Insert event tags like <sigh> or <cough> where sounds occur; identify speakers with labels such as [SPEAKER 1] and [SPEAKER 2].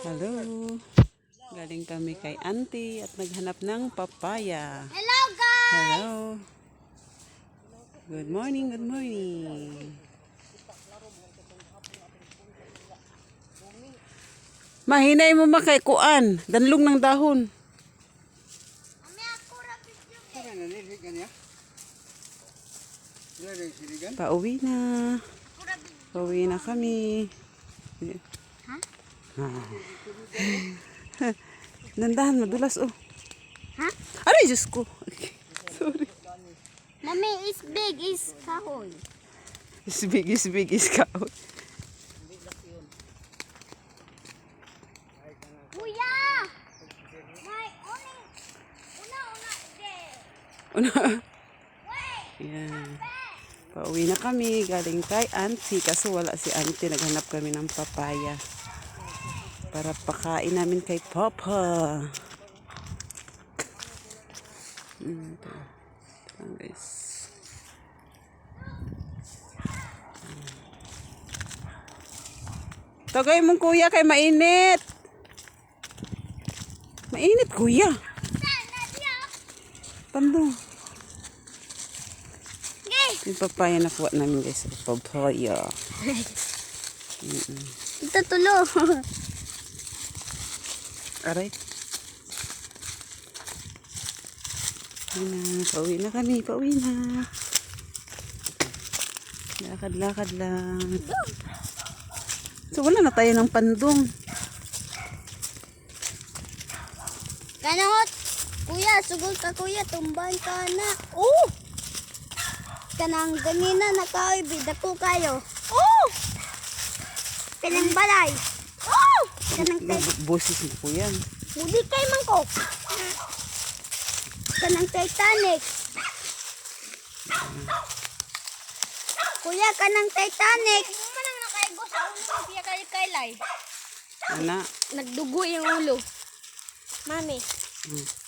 [SPEAKER 1] Hello. Galing kami kay auntie at naghanap ng papaya.
[SPEAKER 2] Hello guys!
[SPEAKER 1] Hello. Good morning, good morning. Mahinay mo makay kuan, danlong ng dahon. Pauwi na. Pauwi na kami.
[SPEAKER 2] Ha?
[SPEAKER 1] Nandahan, madulas oh.
[SPEAKER 2] Ha?
[SPEAKER 1] Aray, Diyos ko. <laughs> Sorry.
[SPEAKER 2] Mami is big is kahoy.
[SPEAKER 1] Is big, is big, is cow.
[SPEAKER 2] Kuya! May oni. Una una de.
[SPEAKER 1] Una. Yan. Pauwi na kami. Galing kay auntie. Kaso wala si auntie. Naghanap kami ng papaya. Para pakain namin kay Papa. Mm, ito. Ito guys. Tagay mong kuya kay mainit. Mainit kuya.
[SPEAKER 2] Okay.
[SPEAKER 1] Yung papaya na kuha namin guys. Papaya. <laughs>
[SPEAKER 2] Ito tulo. <laughs>
[SPEAKER 1] Aray. Pauwi na. Pauwi na kami. Pauwi na. Lakad-lakad lang. So wala na tayo ng pandong.
[SPEAKER 2] Kanot. Kuya, sugol ka kuya, tumban ka na. Oh! Kanang ganina na kaoy, bida ko kayo. Oh! Kanang balay. Kanang tay,
[SPEAKER 1] Boses ni kuya.
[SPEAKER 2] mudi kay mangkok. Kanang Titanic. Kuya, kanang Titanic. Manang nakaigo sa ulo, kuya kay kaylay.
[SPEAKER 1] Ana.
[SPEAKER 2] Nagdugo yung ulo. Mami.
[SPEAKER 1] Hmm.